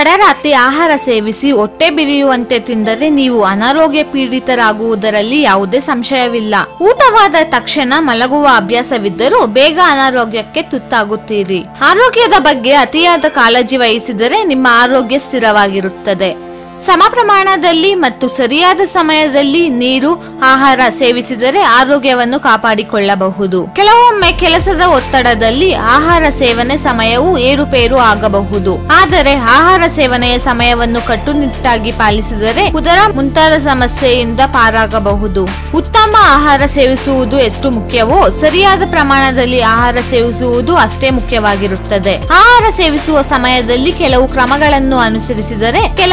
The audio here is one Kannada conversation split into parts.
ತಡರಾತ್ರಿ ಆಹಾರ ಸೇವಿಸಿ ಹೊಟ್ಟೆ ಬಿರಿಯುವಂತೆ ತಿಂದರೆ ನೀವು ಅನಾರೋಗ್ಯ ಪೀಡಿತರಾಗುವುದರಲ್ಲಿ ಯಾವುದೇ ಸಂಶಯವಿಲ್ಲ. ಊಟವಾದ ತಕ್ಷಣ ಮಲಗುವ ಅಭ್ಯಾಸವಿದ್ದರೂ ಬೇಗ ಅನಾರೋಗ್ಯಕ್ಕೆ ತುತ್ತಾಗುತ್ತೀರಿ. ಆರೋಗ್ಯದ ಬಗ್ಗೆ ಅತಿಯಾದ ಕಾಳಜಿ ವಹಿಸಿದರೆ ನಿಮ್ಮ ಆರೋಗ್ಯ ಸ್ಥಿರವಾಗಿರುತ್ತದೆ. ಸಮ ಪ್ರಮಾಣದಲ್ಲಿ ಮತ್ತು ಸರಿಯಾದ ಸಮಯದಲ್ಲಿ ನೀರು, ಆಹಾರ ಸೇವಿಸಿದರೆ ಆರೋಗ್ಯವನ್ನು ಕಾಪಾಡಿಕೊಳ್ಳಬಹುದು. ಕೆಲವೊಮ್ಮೆ ಕೆಲಸದ ಒತ್ತಡದಲ್ಲಿ ಆಹಾರ ಸೇವನೆ ಸಮಯವು ಏರುಪೇರು ಆಗಬಹುದು. ಆದರೆ ಆಹಾರ ಸೇವನೆಯ ಸಮಯವನ್ನು ಕಟ್ಟುನಿಟ್ಟಾಗಿ ಪಾಲಿಸಿದರೆ ಉದರ ಮುಂತಾದ ಸಮಸ್ಯೆಯಿಂದ ಪಾರಾಗಬಹುದು. ಉತ್ತಮ ಆಹಾರ ಸೇವಿಸುವುದು ಎಷ್ಟು ಮುಖ್ಯವೋ, ಸರಿಯಾದ ಪ್ರಮಾಣದಲ್ಲಿ ಆಹಾರ ಸೇವಿಸುವುದು ಅಷ್ಟೇ ಮುಖ್ಯವಾಗಿರುತ್ತದೆ. ಆಹಾರ ಸೇವಿಸುವ ಸಮಯದಲ್ಲಿ ಕೆಲವು ಕ್ರಮಗಳನ್ನು ಅನುಸರಿಸಿದರೆ ಕೆಲ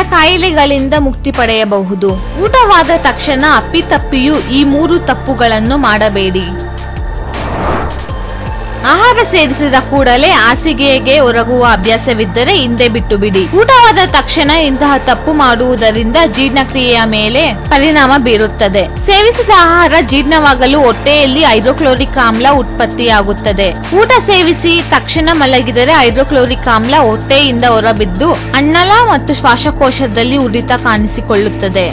ಕಾಯಿಲೆಗಳಿಂದ ಮುಕ್ತಿ ಪಡೆಯಬಹುದು. ಊಟವಾದ ತಕ್ಷಣ ಅಪ್ಪಿತಪ್ಪಿಯೂ ಈ ಮೂರು ತಪ್ಪುಗಳನ್ನು ಮಾಡಬೇಡಿ. ಆಹಾರ ಸೇರಿಸಿದ ಕೂಡಲೇ ಹಾಸಿಗೆಗೆ ಒರಗುವ ಅಭ್ಯಾಸವಿದ್ದರೆ ಹಿಂದೆ ಬಿಟ್ಟು ಬಿಡಿ. ಊಟವಾದ ತಕ್ಷಣ ಇಂತಹ ತಪ್ಪು ಮಾಡುವುದರಿಂದ ಜೀರ್ಣಕ್ರಿಯೆಯ ಮೇಲೆ ಪರಿಣಾಮ ಬೀರುತ್ತದೆ. ಸೇವಿಸಿದ ಆಹಾರ ಜೀರ್ಣವಾಗಲು ಹೊಟ್ಟೆಯಲ್ಲಿ ಹೈಡ್ರೋಕ್ಲೋರಿಕ್ ಆಮ್ಲ ಉತ್ಪತ್ತಿಯಾಗುತ್ತದೆ. ಊಟ ಸೇವಿಸಿ ತಕ್ಷಣ ಮಲಗಿದರೆ ಹೈಡ್ರೋಕ್ಲೋರಿಕ್ ಆಮ್ಲ ಹೊಟ್ಟೆಯಿಂದ ಹೊರಬಿದ್ದು, ಅನ್ನಲ ಮತ್ತು ಶ್ವಾಸಕೋಶದಲ್ಲಿ ಉರಿತ ಕಾಣಿಸಿಕೊಳ್ಳುತ್ತದೆ.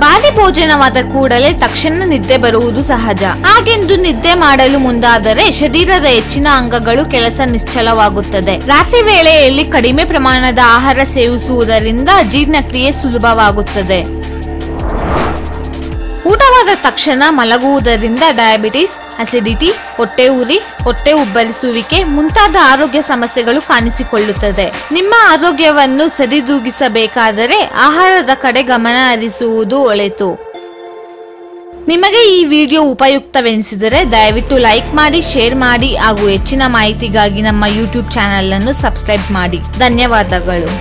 ಭಾರಿ ಭೋಜನವಾದ ಕೂಡಲೇ ತಕ್ಷಣ ನಿದ್ದೆ ಬರುವುದು ಸಹಜ. ಹಾಗೆಂದು ನಿದ್ದೆ ಮಾಡಲು ಮುಂದಾದರೆ ಶರೀರದ ಹೆಚ್ಚಿನ ಅಂಗಗಳು ಕೆಲಸ ನಿಶ್ಚಲವಾಗುತ್ತದೆ. ರಾತ್ರಿ ವೇಳೆಯಲ್ಲಿ ಕಡಿಮೆ ಪ್ರಮಾಣದ ಆಹಾರ ಸೇವಿಸುವುದರಿಂದ ಜೀರ್ಣಕ್ರಿಯೆ ಸುಲಭವಾಗುತ್ತದೆ. ಊಟವಾದ ತಕ್ಷಣ ಮಲಗುವುದರಿಂದ ಡಯಾಬಿಟಿಸ್ ಅಸಿಡಿಟಿ ಹೊಟ್ಟೆ ಉರಿ, ಹೊಟ್ಟೆ ಉಬ್ಬರಿಸುವಿಕೆ ಮುಂತಾದ ಆರೋಗ್ಯ ಸಮಸ್ಯೆಗಳು ಕಾಣಿಸಿಕೊಳ್ಳುತ್ತದೆ. ನಿಮ್ಮ ಆರೋಗ್ಯವನ್ನು ಸರಿದೂಗಿಸಬೇಕಾದರೆ ಆಹಾರದ ಕಡೆ ಗಮನ ಹರಿಸುವುದು ಒಳಿತು. ನಿಮಗೆ ಈ ವಿಡಿಯೋ ಉಪಯುಕ್ತವೆನಿಸಿದರೆ ದಯವಿಟ್ಟು ಲೈಕ್ ಮಾಡಿ, ಶೇರ್ ಮಾಡಿ ಹಾಗೂ ಹೆಚ್ಚಿನ ಮಾಹಿತಿಗಾಗಿ ನಮ್ಮ ಯೂಟ್ಯೂಬ್ ಚಾನೆಲ್ ಅನ್ನು ಸಬ್ಸ್ಕ್ರೈಬ್ ಮಾಡಿ. ಧನ್ಯವಾದಗಳು.